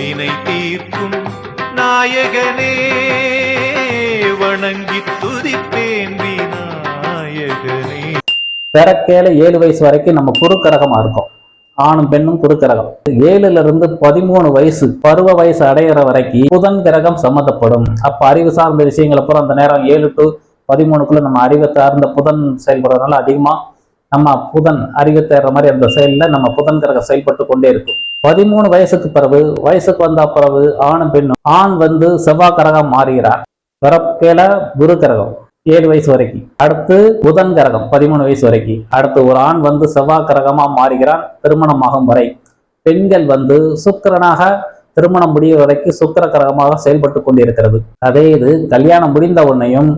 வினை தீர்க்கும் நாயகனே வணங்கி துதிப்பேன் விநாயகனே. பிறக்கையில ஏழு வயசு வரைக்கும் நம்ம குறுக்கரகமா இருக்கும். ஆணும் பெண்ணும் குறுக்கரகம். ஏழுல இருந்து பதிமூணு வயசு பருவ வயசு அடையிற வரைக்கும் புதன் கிரகம் சம்மந்தப்படும். அப்ப அறிவு சார்ந்த விஷயங்களை பூரா அந்த நேரம் ஏழு டு பதிமூணுக்குள்ள நம்ம அறிவை சார்ந்த புதன் செயல்படுறதுனால அதிகமா நம்ம புதன் அறிவு தேர்ற மாதிரி அந்த செயல்ல நம்ம புதன் கிரகம் செயல்பட்டு கொண்டே இருக்கும். பதிமூணு வயசுக்கு பிறகு வயசுக்கு வந்த பிறகு ஆணும் பெண்ணும் ஆண் வந்து செவ்வாய் கிரகம் மாறுகிறார். பிறப்பேல குரு கிரகம் ஏழு வயசு வரைக்கும். அடுத்து புதன் கிரகம் பதிமூணு வயசு வரைக்கும். அடுத்து ஒரு ஆண் வந்து செவ்வாய் கிரகமா மாறுகிறான் திருமணமாகும் வரை. பெண்கள் வந்து சுக்கிரனாக திருமணம் முடிய வரைக்கும் சுக்கிர கிரகமாக செயல்பட்டு கொண்டிருக்கிறது. அதே இது கல்யாணம் முடிந்த உன்னையும்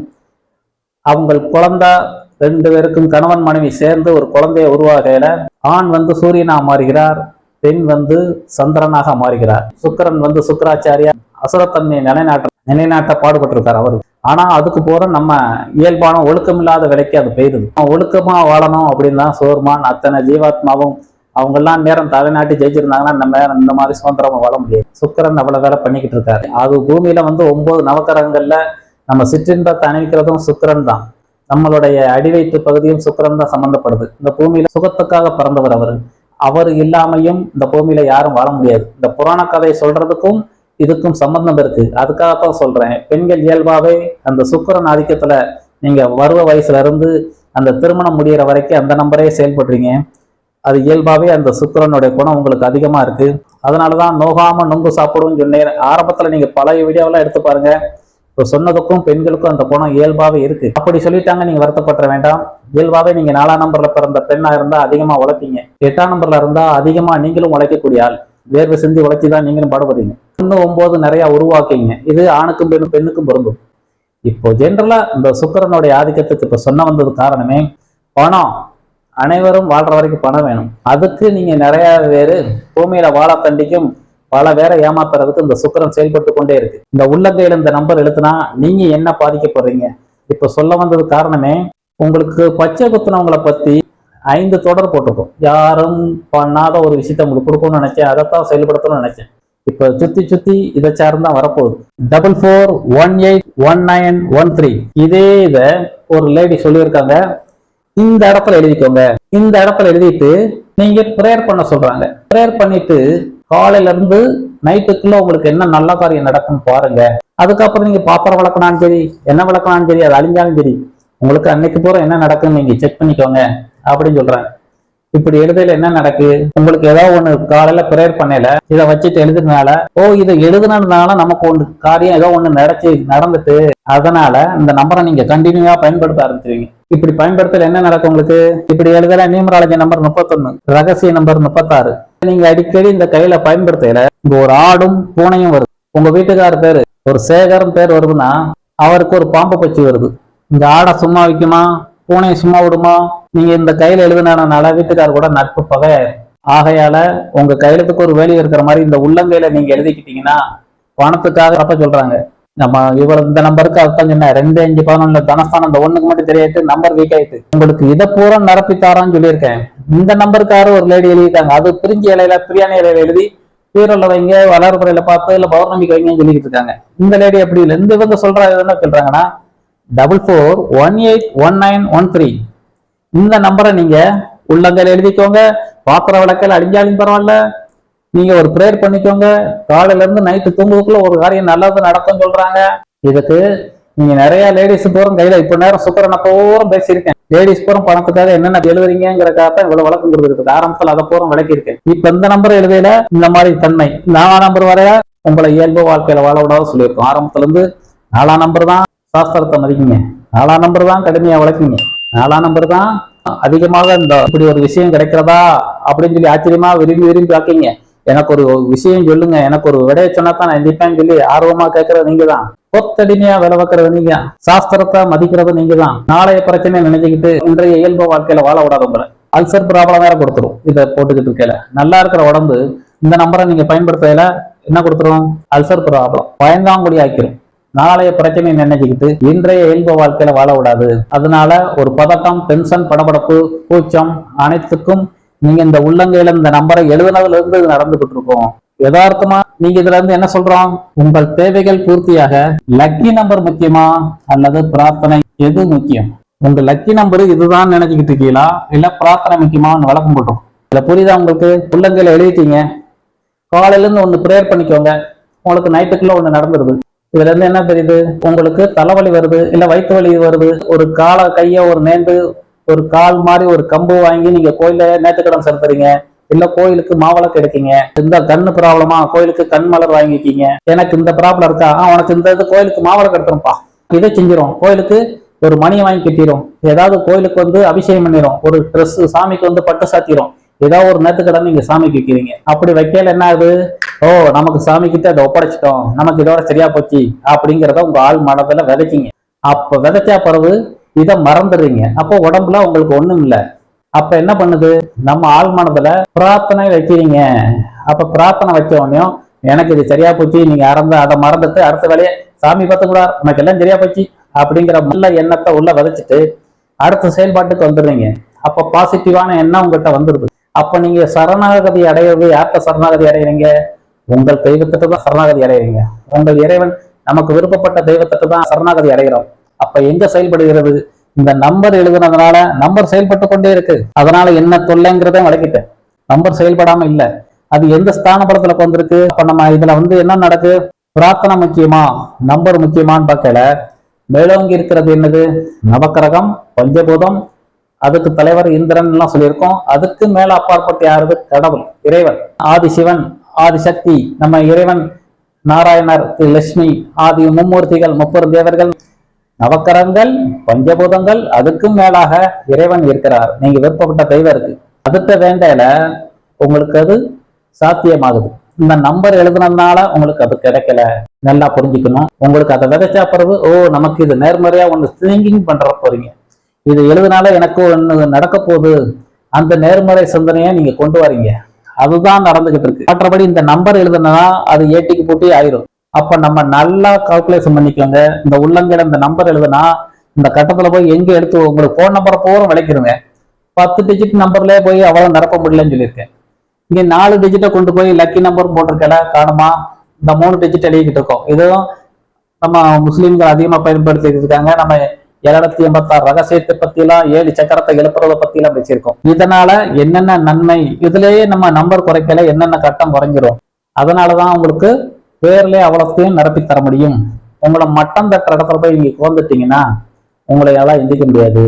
அவங்கள் குழந்தை ரெண்டு பேருக்கும் கணவன் மனைவி சேர்ந்து ஒரு குழந்தையை உருவாகையில ஆண் வந்து சூரியனா மாறுகிறார் பெண் வந்து சந்திரனாக மாறுகிறார். சுக்கிரன் வந்து சுக்கராச்சாரியா அசுரத்தன்மையை நிலைநாட்ட நிலைநாட்ட பாடுபட்டிருக்கார் அவர். ஆனா அதுக்கு போற நம்ம இயல்பான ஒழுக்கமில்லாத விலைக்கு அது பெய்யுது ஒழுக்கமா வாழணும் அப்படின்னா சோர்மான் அத்தனை ஜீவாத்மாவும் அவங்க எல்லாம் நேரம் தலைநாட்டி ஜெயிச்சிருந்தாங்கன்னா நம்ம இந்த மாதிரி சுதந்திரமா வாழ முடியாது. சுக்கிரன் அவ்வளவு வேலை பண்ணிக்கிட்டு இருக்காரு. அது பூமியில வந்து ஒன்பது நவக்கரங்கள்ல நம்ம சிற்றின்பத்தை அணிவிக்கிறதும் சுக்கரன் தான். நம்மளுடைய அடிவயிற்று பகுதியும் சுக்கரன் தான் சம்பந்தப்படுது. இந்த பூமியில சுகத்துக்காக பிறந்தவர் அவர். அவர் இல்லாமையும் இந்த பூமியில யாரும் வாழ முடியாது. இந்த புராண கதையை சொல்றதுக்கும் இதுக்கும் சம்பந்தம் இருக்கு. அதுக்காகத்தான் சொல்றேன். பெண்கள் இயல்பாவே அந்த சுக்கிரன் ஆதிக்கத்துல நீங்க வருவ வயசுல இருந்து அந்த திருமணம் முடியிற வரைக்கும் அந்த நம்பரே செயல்படுறீங்க. அது இயல்பாவே அந்த சுக்கிரனுடைய குணம் உங்களுக்கு அதிகமா இருக்கு. அதனாலதான் நோகாம நொங்கு சாப்பிடுவோம்னு சொன்னேன். ஆரம்பத்துல நீங்க பழைய வீடியோவெல்லாம் எடுத்து பாருங்க. இப்போ சொன்னதுக்கும் பெண்களுக்கும் அந்த குணம் இயல்பாவே இருக்கு. அப்படி சொல்லிட்டாங்க நீங்க வருத்தப்பட வேண்டாம். இயல்பாவே நீங்க நாலாம் நம்பர்ல பிறந்த பெண்ணா இருந்தா அதிகமா உழைப்பீங்க. எட்டாம் நம்பர்ல இருந்தா அதிகமா நீங்களும் உழைக்கக்கூடிய ஆள். வேர்வை சிந்தி உழைச்சி தான் நீங்களும் பாடுபடுறீங்க ஒன்று ஒன்பது நிறைய உருவாக்குங்க இது ஆணுக்கும் பெண்ணும் பெண்ணுக்கும் பொருந்தும். இப்போ ஜென்ரலா இந்த சுக்கரனுடைய ஆதிக்கத்துக்கு இப்ப சொன்ன வந்தது காரணமே பணம். அனைவரும் வாழ்ற வரைக்கும் பணம் வேணும். அதுக்கு நீங்க நிறைய பேரு பூமியில வாழ தண்டிக்கும் பல பேரை ஏமாத்துறதுக்கு இந்த சுக்கிரன் செயல்பட்டு கொண்டே இருக்கு. இந்த உள்ளங்கையில இந்த நம்பர் எழுத்துனா நீங்க என்ன பாதிக்கப்படுறீங்க இப்ப சொல்ல வந்தது காரணமே உங்களுக்கு பச்சை குத்துனவங்களை பத்தி ஐந்து தொடர் போட்டிருக்கோம். யாரும் பண்ணாத ஒரு விஷயத்த உங்களுக்கு கொடுக்கணும்னு நினைச்சேன். அதைத்தான் செயல்படுத்தணும்னு நினைச்சேன். இப்ப சுத்தி சுத்தி இதை சார்ந்து தான் வரப்போகுது. Double four one eight one nine one three இதே இத ஒரு லேடி சொல்லியிருக்காங்க. இந்த இடத்துல எழுதிக்கோங்க. இந்த இடத்துல எழுதிட்டு நீங்க ப்ரேயர் பண்ண சொல்றாங்க. ப்ரேயர் பண்ணிட்டு காலையில இருந்து நைட்டுக்குள்ள உங்களுக்கு என்ன நல்ல காரியம் நடக்கும் பாருங்க. அதுக்கப்புறம் நீங்க பாத்திரம் வளர்க்கணாலும் சரி என்ன வளர்க்கணாலும் சரி அது அழிஞ்சாலும் சரி உங்களுக்கு அன்னைக்கு பூரா என்ன நடக்குன்னு நீங்க செக் பண்ணிக்கோங்க அப்படின்னு சொல்றேன். இப்படி எழுதையில என்ன நடக்கு? உங்களுக்கு ஏதோ ஒண்ணு காலையில ப்ரேயர் பண்ணல இதை வச்சுட்டு எழுதுனால ஓ இதை எழுதுனதுனால நமக்கு ஒன்று காரியம் ஏதோ ஒண்ணு நடச்சு நடந்துட்டு அதனால இந்த நம்பரை நீங்க கண்டினியூவா பயன்படுத்த ஆரம்பிச்சிருவீங்க. இப்படி பயன்படுத்தல என்ன நடக்கும் உங்களுக்கு? இப்படி எழுதல நியூமராலஜி நம்பர் முப்பத்தொன்னு ரகசிய நம்பர் முப்பத்தாறு. நீங்க அடிக்கடி இந்த கையில பயன்படுத்தல இங்க ஒரு ஆடும் பூனையும் வருது. உங்க வீட்டுக்காரர் பேரு ஒரு சேகரம் பேர் வருதுன்னா அவருக்கு ஒரு பாம்பு பச்சி வருது. இந்த ஆடை சும்மா வைக்குமா? பூனையை சும்மா விடுமா? நீங்க இந்த கையில எழுதுனால வீட்டுக்காரர் கூட நட்பு பகையாயிரும். ஆகையால உங்க கையெழுத்துக்கு ஒரு வேலையை இருக்கிற மாதிரி இந்த உள்ளங்கையில நீங்க எழுதிக்கிட்டீங்கன்னா பணத்துக்காக அப்ப சொல்றாங்க. நம்ம இவ்வளவு இந்த நம்பருக்கு அர்த்தம் என்ன? ரெண்டு அஞ்சு பதினொன்னு தனஸ்தானம் இந்த ஒண்ணுக்கு மட்டும் தெரியாது. நம்பர் வீக் ஆயிட்டு. உங்களுக்கு இதை பூரா நிரப்பித்தாரான்னு சொல்லியிருக்கேன். இந்த நம்பருக்காரு ஒரு லேடி எழுதிட்டாங்க. அது பிரிஞ்சு இலையில பிரியாணி இலையில எழுதி பீரோல வைங்க வளர்புறையில பார்த்து இல்ல பௌர்ணமிக்கு வைங்கன்னு சொல்லிட்டு இருக்காங்க. இந்த லேடி அப்படி இல்லை? இந்த இவங்க சொல்றாங்க என்ன சொல்றாங்கன்னா double four one eight one nine one three இந்த நம்பரை நீங்க உள்ளங்கள் எழுதிக்கோங்க. பாத்திர விளக்கையில அழிஞ்சாலும் பரவாயில்ல. நீங்க ஒரு ப்ரேயர் பண்ணிக்கோங்க. காலையில இருந்து நைட்டு தூங்குறதுக்குள்ள ஒரு காரியம் நல்லது நடக்கும் சொல்றாங்க. இதுக்கு நீங்க நிறைய லேடிஸ் போறோம் கையில. இப்ப நேரம் சுக்கரனை பூரம் பேசியிருக்கேன். லேடிஸ் பூரம் பணத்துக்காக என்னென்ன எழுதுறீங்கிறக்காக இவ்வளவு வழக்கம் கொடுத்துருக்கு ஆரம்பத்தில் அதை பூரம் விளக்கியிருக்கேன். இப்ப இந்த நம்பர் எழுதையில இந்த மாதிரி தன்மை. நாலாம் நம்பர் வரைய உங்களை இயல்பு வாழ்க்கையில வாழ விடாத சொல்லியிருக்கோம். ஆரம்பத்துல இருந்து நாலாம் நம்பர் தான் சாஸ்திரத்தை மதிக்குங்க. நாலாம் நம்பர் தான் கடுமையா வளர்க்குங்க நாலாம் நம்பர் தான் அதிகமாக இந்த இப்படி ஒரு விஷயம் கிடைக்கிறதா அப்படின்னு சொல்லி ஆச்சரியமா விரும்பி விரும்பி பார்க்கீங்க. எனக்கு ஒரு விஷயம் சொல்லுங்க. எனக்கு ஒரு விடைய சொன்னா தான் நான் எந்திப்பேன்னு சொல்லி ஆர்வமா கேட்கறது நீங்க தான் கொத்தடிமையா வேலை வைக்கிறது நீங்க சாஸ்திரத்தை மதிக்கிறது நீங்க தான் நாளைய பிரச்சனை நினைச்சுக்கிட்டு இன்றைய இயல்பு வாழ்க்கையில வாழ விடாத உங்களை. அல்சர் ப்ராப்ளம் வேற கொடுத்துரும். இதை போட்டுக்கிட்டு இருக்கல நல்லா இருக்கிற உடம்பு இந்த நம்பரை நீங்க பயன்படுத்தல என்ன கொடுத்துரும்? Ulcer problem. பயந்தாங்குடி ஆக்கிரும். நாளைய பிரச்சனை நினைச்சுக்கிட்டு இன்றைய இயல்பு வாழ்க்கையில வாழ விடாது. அதனால ஒரு பதட்டம் டென்ஷன் படபடப்பு கூச்சம் அனைத்துக்கும் நீங்க இந்த உள்ளங்கையில இந்த நம்பரை எழுதுனதுல இருந்து இது நடந்துகிட்டு இருக்கும் யதார்த்தமா நீங்க இதுல இருந்து என்ன சொல்றோம்? உங்கள் தேவைகள் பூர்த்தியாக லக்கி நம்பர் முக்கியமா? அல்லது பிரார்த்தனை எது முக்கியம்? உங்க லக்கி நம்பர் இதுதான் நினைச்சுக்கிட்டு இருக்கீங்களா? இல்ல பிரார்த்தனை முக்கியமான்னு வழக்கம் போட்டோம். இதுல புரியுதா உங்களுக்கு? உள்ளங்கையில எழுதிட்டீங்க. காலையில இருந்து ஒண்ணு ப்ரேயர் பண்ணிக்கோங்க. உங்களுக்கு நைட்டுக்குள்ள ஒண்ணு நடந்துருது. இதுல இருந்து என்ன தெரியுது? உங்களுக்கு தலைவலி வருது இல்ல வயிற்று வலி வருது ஒரு காலை கைய ஒரு நேர்ந்து ஒரு கால் மாதிரி ஒரு கம்பு வாங்கி நீங்க கோயில நேற்றுக்கடன் செலுத்துறீங்க. இல்ல கோயிலுக்கு மாவிளக்கு எடுக்கீங்க இந்த கண்ணு ப்ராப்ளமா கோயிலுக்கு கண் மலர் வாங்கிக்கீங்க எனக்கு இந்த ப்ராப்ளம் இருக்கா? உனக்கு இந்த இது கோயிலுக்கு மாவிளக்கு எடுத்துருப்பா இதை செஞ்சிடும் கோயிலுக்கு ஒரு மணியை வாங்கி கட்டிடும் ஏதாவது கோயிலுக்கு வந்து அபிஷேகம் பண்ணிடும் ஒரு ட்ரெஸ் சாமிக்கு வந்து பட்டு சாத்திரும். ஏதாவது ஒரு நேத்துக்கடன் நீங்க சாமிக்கு வைக்கிறீங்க. அப்படி வைக்கல என்ன ஆகுது? ஓ நமக்கு சாமி கிட்ட அதை ஒப்படைச்சிட்டோம். நமக்கு இதோட சரியா போச்சு. அப்படிங்கிறத உங்க ஆள் மனதில் விதைச்சிங்க. அப்ப விதைச்சா பிறகு இதை மறந்துடுறீங்க. அப்போ உடம்புல உங்களுக்கு ஒண்ணும் இல்ல. அப்ப என்ன பண்ணுது? நம்ம ஆள் மனதுல பிரார்த்தனை வைக்கிறீங்க. அப்ப பிரார்த்தனை வைக்க உடனே எனக்கு இது சரியா போச்சு நீங்க அறந்து அதை மறந்துட்டு அடுத்த வேலையை சாமி பார்த்துக்கூடாது நமக்கு உனக்கு எல்லாம் சரியா போச்சு அப்படிங்கிற நல்ல எண்ணத்தை உள்ள விதைச்சிட்டு அடுத்த செயல்பாட்டுக்கு வந்துடுறீங்க. அப்ப பாசிட்டிவான எண்ணம் உங்ககிட்ட வந்துடுது. அப்ப நீங்க சரணாகதி அடையிறது யார்கிட்ட சரணாகதி அடையிறீங்க? உங்கள் தெய்வத்திட்ட தான் சரணாகதி அடையிறீங்க. உங்கள் இறைவன் நமக்கு விருப்பப்பட்ட தெய்வத்திட்ட தான் சரணாகதி அடைகிறோம் அப்ப எங்க செயல்படுகிறது? இந்த நம்பர் எழுதுனதுனால நம்பர் செயல்பட்டு கொண்டே இருக்கு. அதனால என்ன தொல்லைங்கிறத விளக்கிட்டேன். நம்பர் செயல்படாம இல்ல. அது எந்த ஸ்தான படத்துல வந்திருக்கு அப்ப நம்ம இதுல வந்து என்ன நடக்கு? பிரார்த்தனை முக்கியமா? நம்பர் முக்கியமான்னு பார்க்கல. மேலோங்கி இருக்கிறது என்னது? நவக்கிரகம் பஞ்சபூதம். அதுக்கு தலைவர் இந்திரன் எல்லாம் சொல்லியிருக்கோம். அதுக்கு மேல அப்பாற்பட்டு யாருது? கடவுள் இறைவன். ஆதிசிவன் ஆதிசக்தி. நம்ம இறைவன் நாராயணர் லட்சுமி ஆதி மும்மூர்த்திகள் முப்பெரும் தேவர்கள். நவக்கரங்கள் பஞ்சபூதங்கள் அதுக்கும் மேலாக இறைவன் இருக்கிறார். நீங்க விருப்பப்பட்ட தெய்வம் இருக்கு. அதுட்ட வேண்டையில உங்களுக்கு அது சாத்தியமாகுது. இந்த நம்பர் எழுதுனதுனால உங்களுக்கு அது கிடைக்கல. நல்லா புரிஞ்சுக்கணும். உங்களுக்கு அதை விதைச்சா பிறகு ஓ நமக்கு இது நேர்மறையா ஒன்று திங்கிங் பண்ற போறீங்க. இது எழுதுனால எனக்கு ஒன்று நடக்க போகுது. அந்த நேர்மறை சிந்தனையை நீங்க கொண்டு வரீங்க. அதுதான் நடந்துகிட்டு இருக்கு. மற்றபடி இந்த நம்பர் எழுதுனா அது ஏட்டிக்கு போட்டி ஆயிரும். அப்ப நம்ம நல்லா கால்குலேஷன் பண்ணிக்கோங்க. இந்த உள்ளங்கையில இந்த நம்பர் எழுதுனா இந்த கட்டத்துல போய் எங்க எடுத்து உங்களுக்கு போன் நம்பரை பூரா விளைக்கிறோங்க பத்து டிஜிட் நம்பர்லயே போய் அவ்வளவு நிரப்ப முடியலன்னு சொல்லியிருக்கேன். இங்க நாலு டிஜிட்டை கொண்டு போய் லக்கி நம்பர் போட்டிருக்கல காணுமா இந்த மூணு டிஜிட் எழுதிக்கிட்டு இருக்கோம். இதுவும் நம்ம முஸ்லீம்கள் அதிகமா பயன்படுத்திட்டு இருக்காங்க நம்ம ஏழாயிரத்தி எண்பத்தாறு ரகசியத்தை பத்திலாம் ஏழு சக்கரத்தை எழுப்புறத பத்திலாம் பேசியிருக்கோம். இதனால என்னென்ன நன்மை? இதுலயே நம்ம நம்பர் குறைக்கல என்னென்ன கட்டம் குறைஞ்சிரும்? அதனாலதான் உங்களுக்கு பேர்லயே அவ்வளோத்தையும் நிரப்பி தர முடியும். உங்களை மட்டம் தட்டுற இடத்துல போய் நீங்க உட்காந்துட்டீங்கன்னா உங்களையால எந்திக்க முடியாது.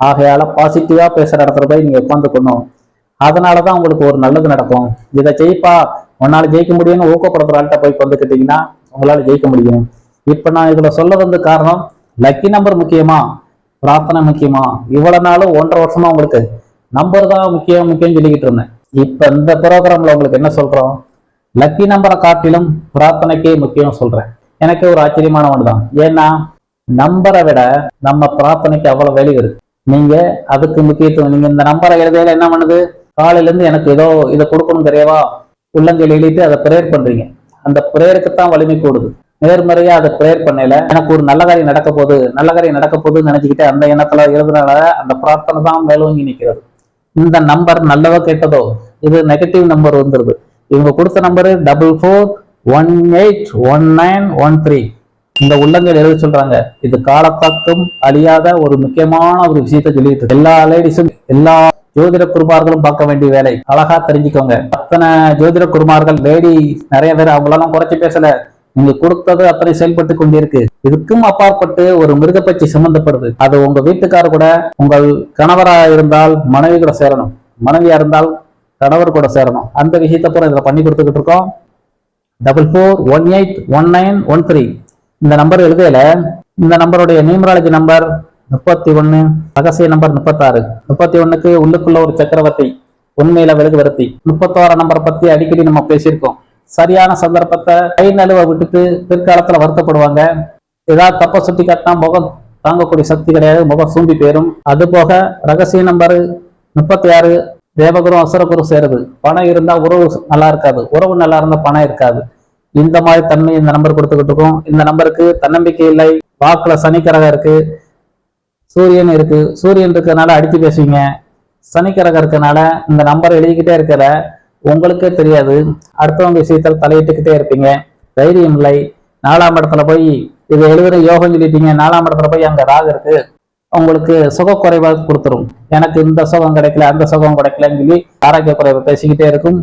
ஆகையால பாசிட்டிவா பேசுற இடத்துல போய் நீங்க உட்காந்துக்கணும் அதனாலதான் உங்களுக்கு ஒரு நல்லது நடக்கும். இதை ஜெயிப்பா உன்னால ஜெயிக்க முடியும்னு ஊக்கப்படுத்துற ஆள்கிட்ட போய் உட்காந்துக்கிட்டீங்கன்னா உங்களால ஜெயிக்க முடியும். இப்ப நான் இதுல சொல்ல வந்த காரணம் லக்கி நம்பர் முக்கியமா? பிரார்த்தனை முக்கியமா? இவ்வளவு நாளும் ஒன்றரை வருஷமா உங்களுக்கு நம்பர் தான் முக்கியம் முக்கியம் சொல்லிக்கிட்டு இருந்தேன். இப்போ இந்த ப்ரோக்ராம்ல உங்களுக்கு என்ன சொல்றோம்? லக்கி நம்பரை காட்டிலும் பிரார்த்தனைக்கே முக்கியம் சொல்றேன். எனக்கு ஒரு ஆச்சரியமான ஒன்று தான். ஏன்னா நம்பரை விட நம்ம பிரார்த்தனைக்கு அவ்வளவு வேல்யூ இருக்கு. நீங்க அதுக்கு முக்கியத்துவம் நீங்க இந்த நம்பரை எழுதையில என்ன பண்ணுது? காலையில இருந்து எனக்கு ஏதோ இதை கொடுக்கணும் தெரியவா உள்ளங்கையில் எழுதிட்டு அதை ப்ரேயர் பண்றீங்க. அந்த ப்ரேயருக்கு தான் வலிமை கூடுது. நேர்மறையா அதை ப்ரேயர் பண்ணல எனக்கு ஒரு நல்ல காரியம் நடக்க போகுது நல்ல காரியம் நடக்க போகுதுன்னு நினைச்சுக்கிட்டு அந்த எண்ணத்துல எழுதுனால அந்த பிரார்த்தனை தான் மேலோங்கி நிற்கிறது இந்த நம்பர் நல்லதோ கெட்டதோ இது நெகட்டிவ் நம்பர் வந்துருது. இவங்க கொடுத்த number double four one eight one nine one three இந்த உள்ளங்கள் எழுத சொல்றாங்க? இது காலத்தாக்கும் அழியாத ஒரு முக்கியமான ஒரு விஷயத்தை சொல்லிட்டு எல்லா லேடிஸும் எல்லா ஜோதிட குருமார்களும் பார்க்க வேண்டிய வேலை. அழகா தெரிஞ்சுக்கோங்க. அத்தனை ஜோதிட குருமார்கள் லேடி நிறைய பேர் அவங்களெல்லாம் குறைச்சி பேசல. நீங்க கொடுத்தது அத்தனை செயல்பட்டு கொண்டிருக்கு. இதுக்கும் அப்பாற்பட்டு ஒரு மிருகப்பட்சி சம்பந்தப்படுது. அது உங்க வீட்டுக்காரர் கூட உங்கள் கணவரா இருந்தால் மனைவி கூட சேரணும். மனைவியா இருந்தால் கணவர் கூட சேரணும். அந்த விஷயத்தை பூரா இதில் பண்ணி கொடுத்துக்கிட்டு இருக்கோம். Double four one eight one nine one three இந்த நம்பர் எழுதையில இந்த நம்பருடைய நியூமராலஜி நம்பர் முப்பத்தி ஒன்று ரகசிய நம்பர் முப்பத்தாறு. முப்பத்தி ஒன்றுக்கு உள்ளுக்குள்ள ஒரு சக்கரவர்த்தி உண்மையில வருத்தி முப்பத்தோரா நம்பரை பத்தி அடிக்கடி நம்ம பேசியிருக்கோம். சரியான சந்தர்ப்பத்தை கை நழுவ விட்டுட்டு பிற்காலத்துல வருத்தப்படுவாங்க. ஏதாவது தப்ப சுட்டி காட்டினா முகம் தாங்கக்கூடிய சக்தி கிடையாது முகம் சூம்பி போயிடும் அது போக ரகசிய நம்பர் முப்பத்தி ஆறு தேவகுரும் அசுரகுரும் சேருது. பணம் இருந்தால் உறவு நல்லா இருக்காது. உறவு நல்லா இருந்தால் பணம் இருக்காது. இந்த மாதிரி தன்மை இந்த நம்பர் கொடுத்துக்கிட்டு இருக்கோம். இந்த நம்பருக்கு தன்னம்பிக்கை இல்லை. வாக்குல சனிக்கிரகம் இருக்கு. சூரியன் இருக்கு. சூரியன் இருக்கிறதுனால அடித்து பேசுவீங்க. சனிக்கிரகம் இருக்கனால இந்த நம்பர் எழுதிக்கிட்டே இருக்கிற உங்களுக்கே தெரியாது. அடுத்தவங்க விஷயத்தில் தலையிட்டுக்கிட்டே இருப்பீங்க. தைரியம் இல்லை. நாலாம் இடத்துல போய் இது எழுதுற யோகம் சொல்லிட்டீங்க. நாலாம் இடத்துல போய் அங்க ராகு இருக்கு. உங்களுக்கு சுக குறைவா கொடுத்துரும். எனக்கு இந்த சுகம் கிடைக்கல அந்த சுகம் கிடைக்கலன்னு சொல்லி ஆரோக்கிய குறைவை பேசிக்கிட்டே இருக்கும்.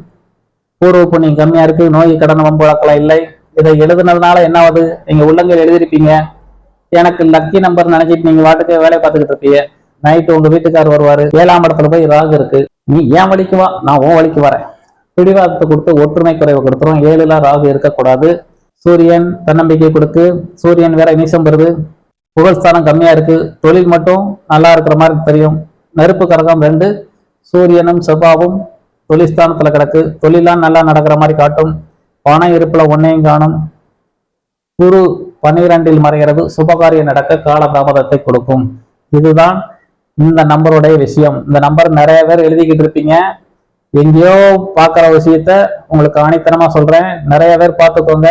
பூர்வ புண்ணியம் கம்மியா இருக்கு நோய் கடன் வம்பு இல்லை. இதை எழுதுனதுனால என்ன ஆகுது? நீங்க உள்ளங்கையில் எழுதிருப்பீங்க எனக்கு லக்கி நம்பர் நினைச்சிட்டு நீங்க வாட்டுக்கு வேலையை பார்த்துக்கிட்டு இருப்பீங்க. நைட்டு உங்க வீட்டுக்கார் வருவாரு. ஏழாம் இடத்துல போய் ராகு இருக்கு. நீ ஏன் வழிக்கு வா? நான் உன் வழிக்கு வரேன். பிடிவாதத்தை கொடுத்து ஒற்றுமை குறைவை கொடுத்துரும். ஏழுல ராகு இருக்கக்கூடாது. சூரியன் தன்னம்பிக்கை கொடுத்து சூரியன் வேற நீசம் பெறுது. புகழ்ஸ்தானம் கம்மியா இருக்கு. தொழில் மட்டும் நல்லா இருக்கிற மாதிரி தெரியும். நெருப்பு கரகம் ரெண்டு சூரியனும் செவ்வாவும் தொழில்ஸ்தானத்துல கிடக்கு. தொழிலாம் நல்லா நடக்கிற மாதிரி காட்டும். பணம் இருப்புல ஒன்னையும் காணும். குரு பன்னிரெண்டில் மறைகிறது. சுபகாரியம் நடக்க கால தாமதத்தை கொடுக்கும். இதுதான் இந்த நம்பருடைய விஷயம். இந்த நம்பர் நிறைய பேர் எழுதிக்கிட்டு இருப்பீங்க. எங்கேயோ பார்க்குற விஷயத்த உங்களுக்கு ஆணித்தனமாக சொல்கிறேன் நிறைய பேர் பார்த்துக்கோங்க.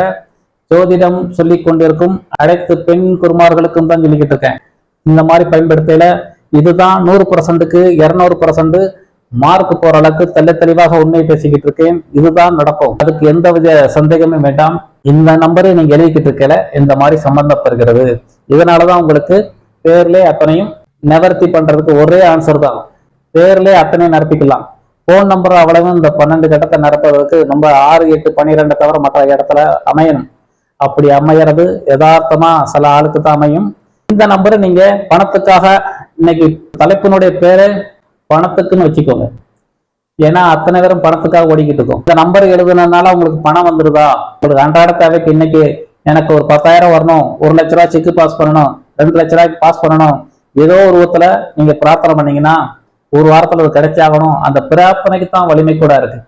ஜோதிடம் சொல்லி கொண்டிருக்கும் அனைத்து பெண் குருமார்களுக்கும் தான் சொல்லிக்கிட்டு இருக்கேன். இந்த மாதிரி பயன்படுத்தல இதுதான் நூறு பர்சன்ட்டுக்கு இருநூறு பர்சன்ட் மார்க் போற அளவுக்கு தெள்ள தெளிவாக உண்மையை பேசிக்கிட்டு இருக்கேன். இதுதான் நடக்கும். அதுக்கு எந்த வித சந்தேகமும் வேண்டாம். இந்த நம்பரை நீங்க எழுதிக்கிட்டு இருக்கல இந்த மாதிரி சம்பந்தப்படுகிறது. இதனாலதான் உங்களுக்கு பேர்லே அத்தனையும் நிவர்த்தி பண்றதுக்கு ஒரே ஆன்சர் தான். பேர்லே அத்தனையும் நிரப்பிக்கலாம். போன் நம்பர் அவ்வளவு இந்த பன்னெண்டு கட்டத்தை நிரப்புறதுக்கு நம்ம ஆறு எட்டு பன்னிரெண்டு தவிர மற்ற இடத்துல அமையணும். அப்படி அமையறது யதார்த்தமா சில ஆளுக்கு தான் அமையும். இந்த நம்பரை நீங்க பணத்துக்காக இன்னைக்கு தலைப்பினுடைய பேரு பணத்துக்குன்னு வச்சுக்கோங்க. ஏன்னா அத்தனை பேரும் பணத்துக்காக ஓடிக்கிட்டு இருக்கோம். இந்த நம்பர் எழுதுனதுனால உங்களுக்கு பணம் வந்துருதா? உங்களுக்கு அன்றாட தேவைக்கு இன்னைக்கு எனக்கு ஒரு பத்தாயிரம் வரணும் ஒரு லட்ச ரூபாய் செக் பாஸ் பண்ணணும் ரெண்டு லட்ச ரூபாய்க்கு பாஸ் பண்ணணும். ஏதோ ஒரு விதத்துல நீங்க பிரார்த்தனை பண்ணீங்கன்னா ஒரு வாரத்துல அது கிடைச்சாகணும் அந்த பிரார்த்தனைக்கு தான் வலிமை கூட இருக்கு.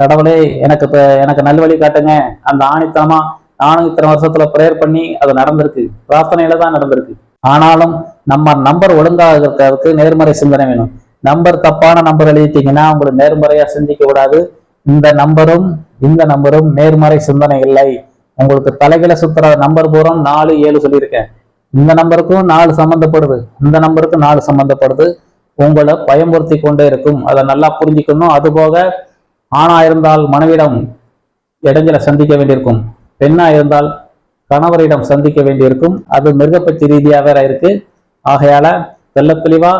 கடவுளே எனக்கு இப்ப எனக்கு நல்வழி காட்டுங்க. அந்த ஆணித்தனமா நானும் இத்தனை வருஷத்துல ப்ரேயர் பண்ணி அது நடந்திருக்கு. பிரார்த்தனையில தான் நடந்திருக்கு. ஆனாலும் நம்ம நம்பர் ஒழுங்காக இருக்கிறதுக்கு நேர்மறை சிந்தனை வேணும். நம்பர் தப்பான நம்பர் எழுதிட்டீங்கன்னா உங்களுக்கு நேர்மறையா சிந்திக்க கூடாது. இந்த நம்பரும் இந்த நம்பரும் நேர்மறை சிந்தனை இல்லை. உங்களுக்கு தலைகளை சுத்துற நம்பர் பூரம் நாலு ஏழு சொல்லியிருக்கேன். இந்த நம்பருக்கும் நாலு சம்பந்தப்படுது. இந்த நம்பருக்கும் நாலு சம்பந்தப்படுது. உங்களை பயமுறுத்தி கொண்டே இருக்கும். அதை நல்லா புரிஞ்சுக்கணும். அதுபோக ஆணா இருந்தால் மனைவிடம் இடைஞ்சலை சந்திக்க வேண்டியிருக்கும். பெண்ணா இருந்தால் கணவரிடம் சந்திக்க வேண்டியிருக்கும். அது மிருகப்பட்சி ரீதியா வேற இருக்கு. ஆகையால தெள்ளத் தெளிவா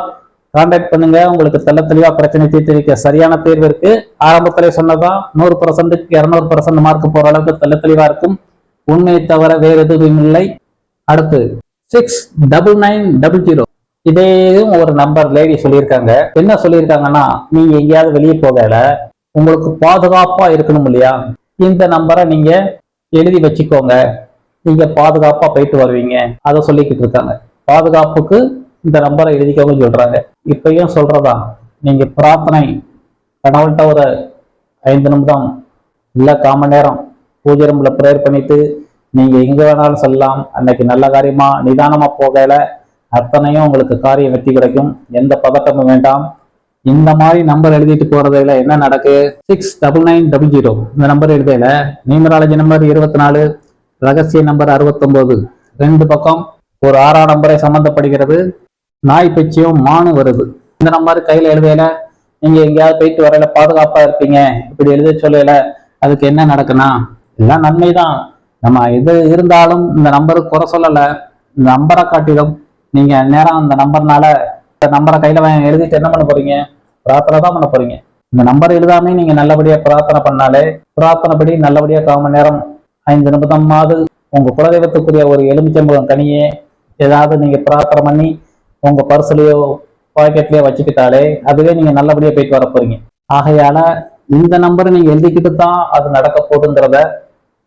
கான்டாக்ட் பண்ணுங்க. உங்களுக்கு தெள்ளத் தெளிவா பிரச்சனை தீர்த்து சரியான தீர்வு இருக்கு. ஆரம்பத்திலே சொன்னதான் நூறு பர்சன்ட்டுக்கு இருநூறு பர்சன்ட் மார்க் போற அளவுக்கு தெள்ளத் தெளிவா இருக்கும். உண்மையை தவிர வேறு எதுவும் இல்லை. அடுத்து six double nine double zero இதேவும் ஒரு நம்பர் லேடி சொல்லியிருக்காங்க. என்ன சொல்லியிருக்காங்கன்னா நீங்க எங்கேயாவது வெளியே போகல. உங்களுக்கு பாதுகாப்பா இருக்கணும் இல்லையா? இந்த நம்பரை நீங்க எழுதி வச்சுக்கோங்க. நீங்க பாதுகாப்பா போயிட்டு வருவீங்க. அதை சொல்லிக்கிட்டு இருக்காங்க. பாதுகாப்புக்கு இந்த நம்பரை எழுதிக்கோங்க சொல்றாங்க. இப்பயும் சொல்றதா? நீங்க பிரார்த்தனை கடவுள்கிட்ட ஒரு ஐந்து நிமிடம் இல்ல காம நேரம் பூஜை ரூம்ல ப்ரேயர் பண்ணிட்டு நீங்க எங்க வேணாலும் செல்லலாம். அன்னைக்கு நல்ல காரியமா நிதானமா போகல. அத்தனையும் உங்களுக்கு காரியம் வெற்றி கிடைக்கும். எந்த பதட்டமும் வேண்டாம். இந்த மாதிரி நம்பர் எழுதிட்டு போறதுல என்ன நடக்கு? Six double nine double zero இந்த நம்பர் எழுதையில நியூமராலஜி நம்பர் இருபத்தி நாலு ரகசிய நம்பர் அறுபத்தொன்பது ரெண்டு பக்கம் ஒரு ஆறாம் நம்பரை சம்மந்தப்படுகிறது நாய் பச்சியும் மானு வருது. இந்த நம்பர் கையில எழுதையில நீங்க எங்கேயாவது போயிட்டு வரையில பாதுகாப்பா இருப்பீங்க. இப்படி எழுத சொல்லல. அதுக்கு என்ன நடக்குன்னா எல்லாம் நன்மைதான். நம்ம எது இருந்தாலும் இந்த நம்பரு குறை சொல்லல. இந்த நம்பரை காட்டிலும் நீங்க நேரம் அந்த நம்பர்னால இந்த நம்பரை கையில எழுதிட்டு என்ன பண்ண போறீங்க? பிரார்த்தனை தான் பண்ண போறீங்க. இந்த நம்பர் எழுதாமே நீங்க நல்லபடியா பிரார்த்தனை பண்ணாலே பிரார்த்தனைப்படி நல்லபடியா கால் மணி நேரம் ஐந்து நிமிடமாவது உங்க குலதெய்வத்துக்குரிய ஒரு எலுமிச்சம்பழம் கனியே ஏதாவது நீங்க பிரார்த்தனை பண்ணி உங்க பர்ஸ்லயோ பாக்கெட்லயோ வச்சுக்கிட்டாலே அதுவே நீங்க நல்லபடியா போயிட்டு வர போறீங்க. ஆகையால இந்த நம்பரை நீங்க எழுதிக்கிட்டு தான் அது நடக்க போகுதுங்கிறத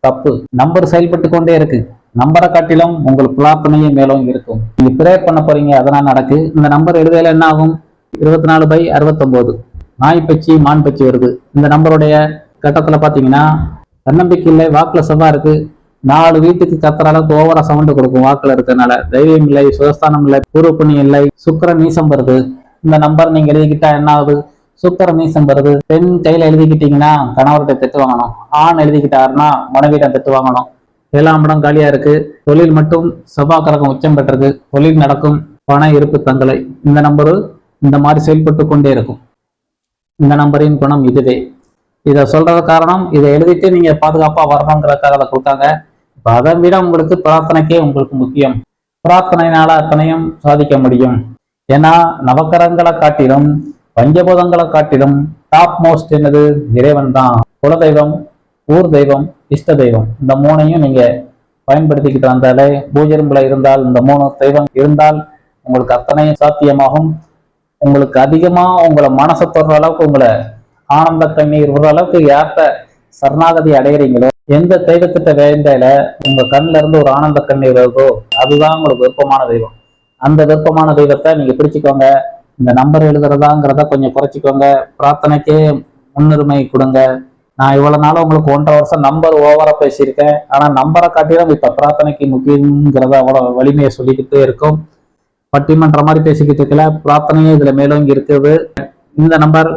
தப்பு. நம்பர் செயல்பட்டு கொண்டே இருக்கு. நம்பரை காட்டிலும் உங்கள் பிரார்த்தனையே மேலும் இருக்கும். நீங்க ப்ரே பண்ண போறீங்க அதெல்லாம் நடக்கு. இந்த நம்பர் எழுதையில என்ன ஆகும் இருபத்தி நாலு பை அறுபத்தொம்போது. நாய் பச்சி மான் பச்சி வருது. இந்த நம்பருடைய கட்டத்துல பாத்தீங்கன்னா தன்னம்பிக்கை இல்லை வாக்குல செவ்வா இருக்கு. நாலு வீட்டுக்கு கத்துற அளவுக்கு ஓவரா சவுண்ட் கொடுக்கும் வாக்குல இருக்கறனால தைரியம் இல்லை சுகஸ்தானம் இல்லை பூர்வ புண்ணியம் இல்லை சுக்கிரன் நீசம் வருது. இந்த நம்பர் நீங்க எழுதிக்கிட்டா என்ன ஆகுது சுக்கர நீசம் வருது. பெண் கையில எழுதிக்கிட்டீங்கன்னா கணவர்கிட்ட திட்டு வாங்கணும். ஆண் எழுதிக்கிட்டாருன்னா மனைவியிடம் திட்டு வாங்கணும். ஏழாம் இடம் காலியா இருக்கு. தொழில் மட்டும் செவ்வாய் கரகம் உச்சம் பெற்றது தொழில் நடக்கும். பண இருப்பு தங்களை. இந்த நம்பரு இந்த மாதிரி செயல்பட்டு கொண்டே இருக்கும். இந்த நம்பரின் குணம் இதுவே. இதை சொல்றது காரணம் இதை எழுதிட்டு நீங்க பாதுகாப்பா வரணுங்கிறதுக்காக அதை கொடுத்தாங்க. இப்ப அதை விட உங்களுக்கு பிரார்த்தனைக்கே உங்களுக்கு முக்கியம். பிரார்த்தனையினால அத்தனையும் சாதிக்க முடியும். ஏன்னா நவக்கரங்களை காட்டிலும் பஞ்சபூதங்களை காட்டிலும் டாப் மோஸ்ட் என்னது? இறைவன் தான். குலதெய்வம் ஊர் தெய்வம் இஷ்ட தெய்வம். இந்த மூணையும் நீங்க பயன்படுத்திக்கிட்டு வந்தாலே பூஜரம்புல இருந்தால் இந்த மூணு தெய்வம் இருந்தால் உங்களுக்கு அத்தனையும் சாத்தியமாகும். உங்களுக்கு அதிகமா உங்களை மனசை தொடுற அளவுக்கு உங்களை ஆனந்த கண்ணீர் விடுற அளவுக்கு யார்கிட்ட சரணாகதி அடைகிறீங்களோ எந்த தெய்வத்திட்ட வேண்டையில உங்க கண்ணுல இருந்து ஒரு ஆனந்த கண்ணீர் வருதோ அதுதான் உங்களுக்கு விருப்பமான தெய்வம். அந்த விருப்பமான தெய்வத்தை நீங்க பிடிச்சுக்கோங்க. இந்த நம்பர் எழுதுறதாங்கிறத கொஞ்சம் குறைச்சிக்கோங்க. பிரார்த்தனைக்கே முன்னுரிமை கொடுங்க. நான் இவ்வளவு நாள் உங்களுக்கு ஒன்றரை வருஷம் நம்பர் ஓவரா பேசியிருக்கேன். ஆனா நம்பரை காட்டிலும் இப்ப பிரார்த்தனைக்கு முக்கியங்கிறத அவ்வளவு வலிமையை சொல்லிக்கிட்டே இருக்கும். பட்டிமன்ற மாதிரி பேசிக்கிட்டு இருக்கல பிரார்த்தனையும் இதுல மேலோங்கி இருக்குது. இந்த number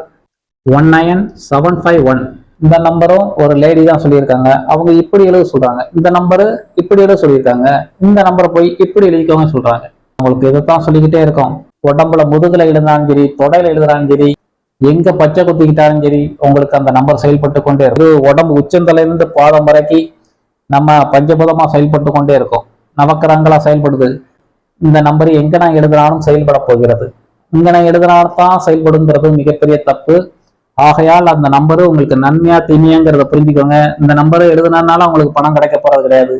one nine seven five one இந்த நம்பரும் ஒரு லேடி தான் சொல்லியிருக்காங்க. அவங்க இப்படி எழுத சொல்றாங்க. இந்த நம்பரு இப்படி எழுத சொல்லியிருக்காங்க. இந்த நம்பரை போய் இப்படி எழுதிக்கோங்க சொல்றாங்க. உங்களுக்கு இதைத்தான் சொல்லிக்கிட்டே இருக்கோம். உடம்புல முதுகுல எழுந்தாலும் சரி தொடையில எழுதுறாங்க சரி எங்க பச்சை குத்திக்கிட்டாலும் சரி உங்களுக்கு அந்த நம்பர் செயல்பட்டு கொண்டே இருக்கும். உடம்பு உச்சந்தலையிலிருந்து பாதம் வரைக்கும் நம்ம பஞ்சபூதமா செயல்பட்டு கொண்டே இருக்கோம். நவக்கிரகங்களா செயல்படுது. இந்த நம்பர் எங்க நான் எழுதினாலும் செயல்பட போகிறது. இங்க நான் எழுதினாலும் தான் செயல்படுங்கிறது மிகப்பெரிய தப்பு. ஆகையால் அந்த நம்பரு உங்களுக்கு நன்மையா தீமையாங்கிறத புரிஞ்சுக்கோங்க. இந்த நம்பரை எழுதுனால உங்களுக்கு பணம் கிடைக்க போறது கிடையாது.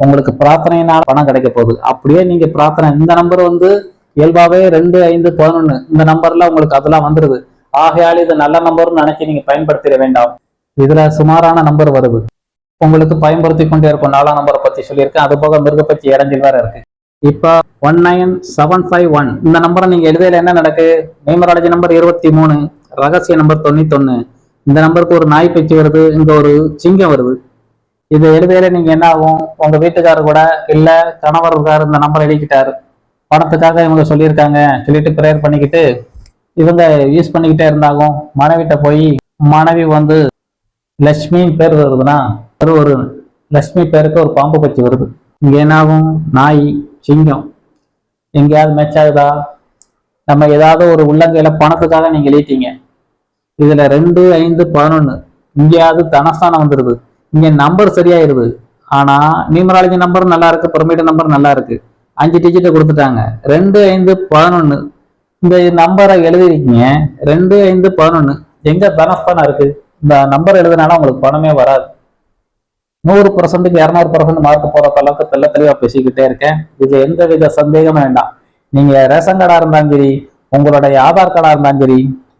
உங்களுக்கு பிரார்த்தனையினால பணம் கிடைக்க போகுது. அப்படியே நீங்க பிரார்த்தனை இந்த நம்பர் வந்து இயல்பாவே ரெண்டு ஐந்து பதினொன்னு இந்த நம்பர்ல உங்களுக்கு அதெல்லாம் வந்துருது. ஆகையால் இது நல்ல நம்பர்னு நினைச்சு நீங்க பயன்படுத்திட வேண்டாம். இதுல சுமாரான நம்பர் வருது. உங்களுக்கு பயன்படுத்தி கொண்டே இருக்கும். நாலாம் நம்பரை பத்தி சொல்லியிருக்கேன். அது போக மிருக பத்தி இறஞ்சில் வேற இருக்கு. இப்போ one nine seven five one இந்த நம்பரை நீங்க எழுதையில் என்ன நடக்கு? நியூமராலஜி நம்பர் இருபத்தி மூணு ரகசிய நம்பர் தொண்ணூத்தொன்னு. இந்த நம்பருக்கு ஒரு நாய் பேச்சு வருது இங்கே ஒரு சிங்கம் வருது. இது எழுதையில நீங்க என்ன ஆகும்? உங்க வீட்டுக்காரர் கூட இல்லை கணவர் இருக்கார் இந்த நம்பர் எழுதிக்கிட்டார். பணத்துக்காக இவங்க சொல்லியிருக்காங்க. சொல்லிட்டு ப்ரேயர் பண்ணிக்கிட்டு இவங்க யூஸ் பண்ணிக்கிட்டே இருந்தாகும். மனைவிட்ட போய் மனைவி வந்து லட்சுமி பேர் வருதுன்னா ஒரு ஒரு லட்சுமி பேருக்கு ஒரு பாம்பு பச்சி வருது. இங்க என்னாகும் நாய். சிங்கம். எங்கேயாவது மேட்ச் ஆகுதா? நம்ம ஏதாவது ஒரு உள்ளங்கையில பணத்துக்காக நீங்க எழுதிட்டீங்க. இதுல ரெண்டு ஐந்து பதினொன்னு. இங்கேயாவது தனஸ்தானம் வந்துடுது இங்க நம்பர் சரியாயிருது. ஆனா நியூமராலஜி நம்பர் நல்லா இருக்கு பிரமிட நம்பர் நல்லா இருக்கு. அஞ்சு டிஜிட்டை கொடுத்துட்டாங்க. ரெண்டு ஐந்து பதினொன்னு. இந்த நம்பரை எழுதிருக்கீங்க. ரெண்டு ஐந்து பதினொன்னு. எங்க தனஸ்தானம் இருக்கு? இந்த நம்பர் எழுதுனால உங்களுக்கு பணமே வராது. நூறு பர்சன்ட்டுக்கு இரநூறு பர்சன்ட் மார்க் போற அளவுக்கு தெல்ல தெளிவா பேசிக்கிட்டே இருக்கேன். இது எந்த வித சந்தேகமும் வேண்டாம். நீங்க ரேஷன் கார்டா இருந்தாலும் சரி உங்களுடைய ஆதார் கார்டா இருந்தாலும் சரி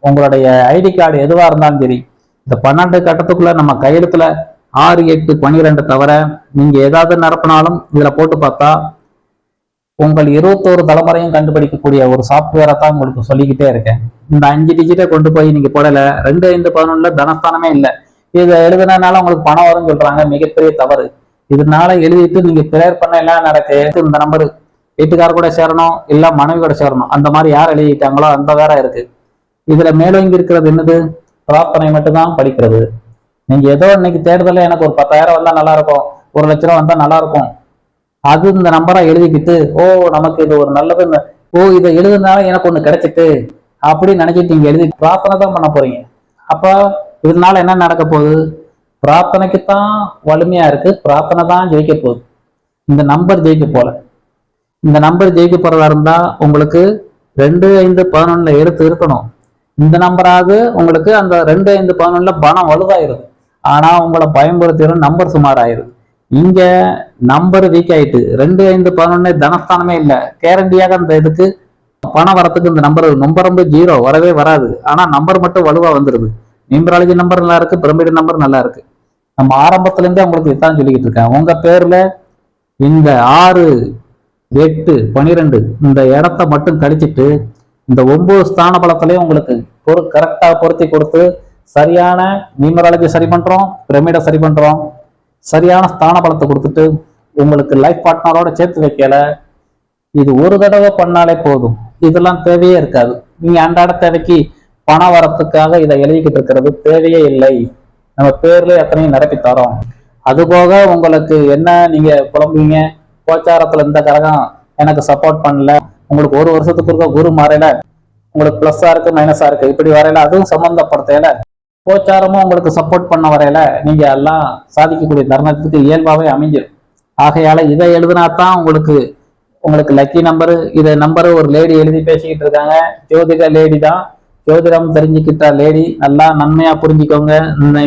உங்களுடைய ஐடி கார்டு எதுவா இருந்தாலும் சரி இந்த பன்னெண்டு கட்டத்துக்குள்ள நம்ம கையெழுத்துல ஆறு எட்டு பன்னிரெண்டு தவிர நீங்க ஏதாவது நடப்பினாலும் இதுல போட்டு பார்த்தா உங்கள் இருபத்தோரு தலைமுறையும் கண்டுபிடிக்கக்கூடிய ஒரு சாஃப்ட்வேரை தான் உங்களுக்கு சொல்லிக்கிட்டே இருக்கேன். இந்த அஞ்சு டிஜிட்டை கொண்டு போய் நீங்க போடல ரெண்டு ஐந்து பதினொன்னுல தனஸ்தானமே இல்லை. இதை எழுதுனதுனால உங்களுக்கு பணம் வரும்னு சொல்றாங்க. மிகப்பெரிய தவறு. இதனால எழுதிட்டு நீங்க பிரேயர் பண்ண எல்லாம் நடக்கு இந்த நம்பரு வீட்டுக்கார கூட சேரணும் இல்ல மனைவி கூட சேரணும். அந்த மாதிரி யார் எழுதிட்டாங்களோ அந்த வேற இருக்கு. இதுல மேலோங்கி இருக்கிறது என்னது? பிரார்த்தனை மட்டும்தான் படிக்கிறது. நீங்க ஏதோ இன்னைக்கு தேடுதல எனக்கு ஒரு பத்தாயிரம் வந்தா நல்லா இருக்கும் ஒரு லட்ச ரூபா வந்தா நல்லா இருக்கும். அது இந்த நம்பரா எழுதிக்கிட்டு ஓ நமக்கு இது ஒரு நல்லது. ஓ இதை எழுதுனால எனக்கு ஒண்ணு கிடைச்சிட்டு அப்படின்னு நினைச்சிட்டு நீங்க எழுதி பிரார்த்தனை தான் பண்ண போறீங்க. அப்ப இதனால என்ன நடக்க போகுது? பிரார்த்தனைக்கு தான் வலிமையா இருக்கு. பிரார்த்தனை தான் ஜெயிக்க போகுது. இந்த நம்பர் ஜெயிக்க போல. இந்த நம்பர் ஜெயிக்க போறதா இருந்தா உங்களுக்கு ரெண்டு ஐந்து பதினொன்னுல எடுத்து இருக்கணும். இந்த நம்பராவது உங்களுக்கு அந்த ரெண்டு ஐந்து பதினொன்னுல பணம் வலுவாயிருது ஆனா உங்களை பயன்படுத்திடும் நம்பர் சுமார் ஆயிருது இங்க நம்பர் வீக் ஆயிட்டு ரெண்டு ஐந்து பதினொன்னு தனஸ்தானமே இல்லை. கேரண்டியாக அந்த இதுக்கு பணம் வரத்துக்கு இந்த நம்பர் ரொம்ப ரொம்ப ஜீரோ வரவே வராது. ஆனா நம்பர் மட்டும் வலுவா வந்துருது. நியூமராலஜி நம்பர் நல்லா இருக்கு பிரமிடு நம்பர் நல்லா இருக்கு. நம்ம ஆரம்பத்துல இருந்தே உங்களுக்கு இதான் சொல்லிக்கிட்டு இருக்கேன். உங்க பேர்ல இந்த ஆறு எட்டு பனிரெண்டு இந்த இடத்த மட்டும் கழிச்சிட்டு இந்த ஒன்பது ஸ்தான பலத்திலையும் உங்களுக்கு பொரு கரெக்டாக பொருத்தி கொடுத்து சரியான நியூமராலஜி சரி பண்றோம் பிரமிடை சரி பண்றோம். சரியான ஸ்தான பலத்தை கொடுத்துட்டு உங்களுக்கு லைஃப் பார்ட்னரோட சேர்த்து வைக்கல. இது ஒரு தடவை பண்ணாலே போதும். இதெல்லாம் தேவையே இருக்காது. நீங்க அன்றாட தேவைக்கு பண வரத்துக்காக இதை எழுதிக்கிட்டு இருக்கிறது தேவையே இல்லை. நம்ம பேர்ல எத்தனையும் நிரப்பி தரோம். அதுபோக உங்களுக்கு என்ன நீங்க புலம்புவீங்க? கோச்சாரத்துல இந்த கரகம் எனக்கு சப்போர்ட் பண்ணல. உங்களுக்கு ஒரு வருஷத்துக்கு இருக்க குரு மாறையில உங்களுக்கு பிளஸ்ஸா இருக்கு மைனஸா இருக்கு. இப்படி வரையில அதுவும் சம்பந்தப்படுத்தையில கோச்சாரமும் உங்களுக்கு சப்போர்ட் பண்ண வரையில. நீங்க எல்லாம் சாதிக்கக்கூடிய தருணத்துக்கு இயல்பாவே அமைஞ்சிடும் ஆகையால இதை எழுதினா தான் உங்களுக்கு உங்களுக்கு லக்கி நம்பரு இதை நம்பரு ஒரு லேடி எழுதி பேசிக்கிட்டு இருக்காங்க. ஜோதிகா லேடி தான். ஜோதிடம் தெரிஞ்சுக்கிட்ட லேடி நல்லா நன்மையா புரிஞ்சுக்கோங்க.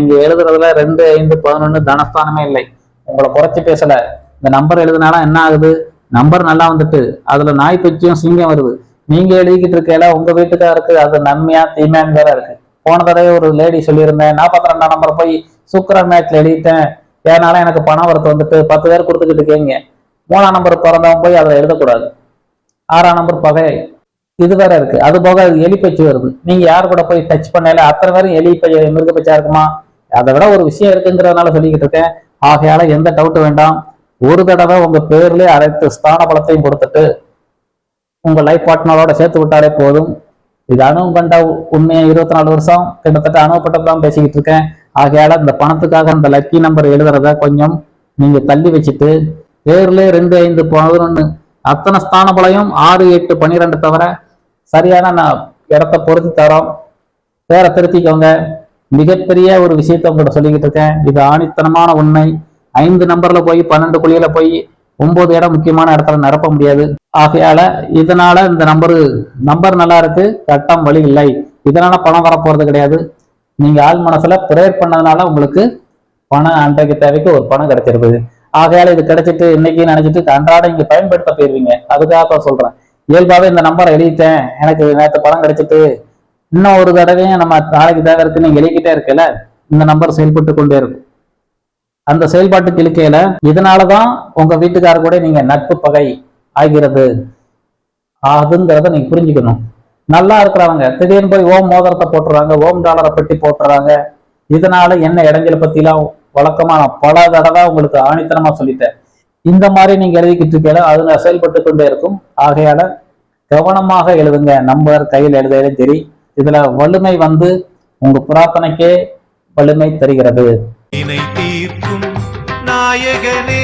இங்க எழுதுறதுல ரெண்டு ஐந்து பதினொன்னு தனஸ்தானமே இல்லை. உங்களை குறைச்சி பேசல. இந்த நம்பர் எழுதுனாலும் என்ன ஆகுது? நம்பர் நல்லா வந்துட்டு அதுல நாய் பச்சியும் சிங்கம் வருது. நீங்க எழுதிக்கிட்டு இருக்கையில உங்க வீட்டுக்காருக்கு அது நன்மையா தீமையான்னு வேற இருக்கு. போன தடவை ஒரு லேடி சொல்லியிருந்தேன் நாற்பத்தி ரெண்டாம் நம்பர் போய் சுக்கரன் மேட்ச்ல எழுதிட்டேன் ஏனால எனக்கு பணம் வரத்து வந்துட்டு பத்து பேர் கொடுத்துக்கிட்டு இருக்கீங்க. மூணாம் நம்பர் பிறந்தவன் போய் அதில் எழுதக்கூடாது. ஆறாம் நம்பர் பகை இது வேற இருக்கு. அது போக அது பச்சு வருது. நீங்க யார் கூட போய் டச் பண்ணல அத்தனை பேரும் எலி மிருகப்பச்சா இருக்குமா? அதை விட ஒரு விஷயம் இருக்குங்கிறதுனால சொல்லிக்கிட்டு இருக்கேன். ஆகையால எந்த டவுட் வேண்டாம். ஒரு தடவை உங்க பேர்ல அனைத்து ஸ்தான பலத்தையும் கொடுத்துட்டு உங்க லைஃப் பார்ட்னரோட சேர்த்து விட்டாலே போதும். இது அனுபவம் கண்ட உண்மையை இருபத்தி நாலு வருஷம் கிட்டத்தட்ட அனுபவப்பட்டதான் பேசிக்கிட்டு இருக்கேன். ஆகையால இந்த பணத்துக்காக அந்த லக்கி நம்பர் எழுதுறத கொஞ்சம் நீங்க தள்ளி வச்சுட்டு பேர்ல ரெண்டு ஐந்து பதினொன்னு அத்தனை ஸ்தான பலையும் ஆறு எட்டு பன்னிரெண்டு தவிர சரியான நான் இடத்த பொருத்தி தரோம். பேரை திருத்திக்கோங்க. மிகப்பெரிய ஒரு விஷயத்த உங்கள்கிட்ட சொல்லிக்கிட்டு இருக்கேன். இது ஆணித்தனமான உண்மை. ஐந்து நம்பர்ல போய் பன்னெண்டு குழியில போய் ஒன்பது இடம் முக்கியமான இடத்துல நிரப்ப முடியாது. ஆகையால இதனால இந்த நம்பரு நம்பர் நல்லா இருக்கு கட்டம் வழி இல்லை. இதனால பணம் வரப்போறது கிடையாது. நீங்க ஆள் மனசுல ப்ரேயர் பண்ணதுனால உங்களுக்கு பணம் அன்றைக்கு தேவைக்கு ஒரு பணம் கிடைச்சிருக்குது. ஆகையால இது கிடைச்சிட்டு இன்னைக்கு நினைச்சிட்டு அன்றாட இங்க பயன்படுத்த போயிருவீங்க. அதுக்காக சொல்றேன். இயல்பாகவே இந்த நம்பரை எழுதிட்டேன். எனக்கு நேற்று பணம் கிடைச்சிட்டு இன்னும் ஒரு தடவையும் நம்ம நாளைக்கு தேவை இருக்கு எழுதிக்கிட்டே இருக்கல இந்த நம்பர் செயல்பட்டு கொண்டே இருக்கும். அந்த செயல்பாட்டுக்கு இழுக்கையில இதனாலதான் உங்க வீட்டுக்காரர் கூட நீங்க நட்பு பகை ஆகிறது. அதுங்கிறத நீங்க புரிஞ்சுக்கணும். நல்லா இருக்கிறவங்க திடீர்னு போய் ஓம் மோதிரத்தை போட்டுறாங்க ஓம் டாலரை பெட்டி போட்டுறாங்க. இதனால என்ன இடைஞ்சல பத்திலாம் வழக்கமா நான் பல தடவை உங்களுக்கு ஆணித்தனமா சொல்லிட்டேன். இந்த மாதிரி நீங்க எழுதிக்கிட்டு இருக்கையில அது செயல்பட்டு கொண்டே இருக்கும். ஆகையால கவனமாக எழுதுங்க. நம்பர் கையில் எழுதையிலும் சரி இதுல வலிமை வந்து உங்க பிரார்த்தனைக்கே வலிமை தருகிறது. நாயகனே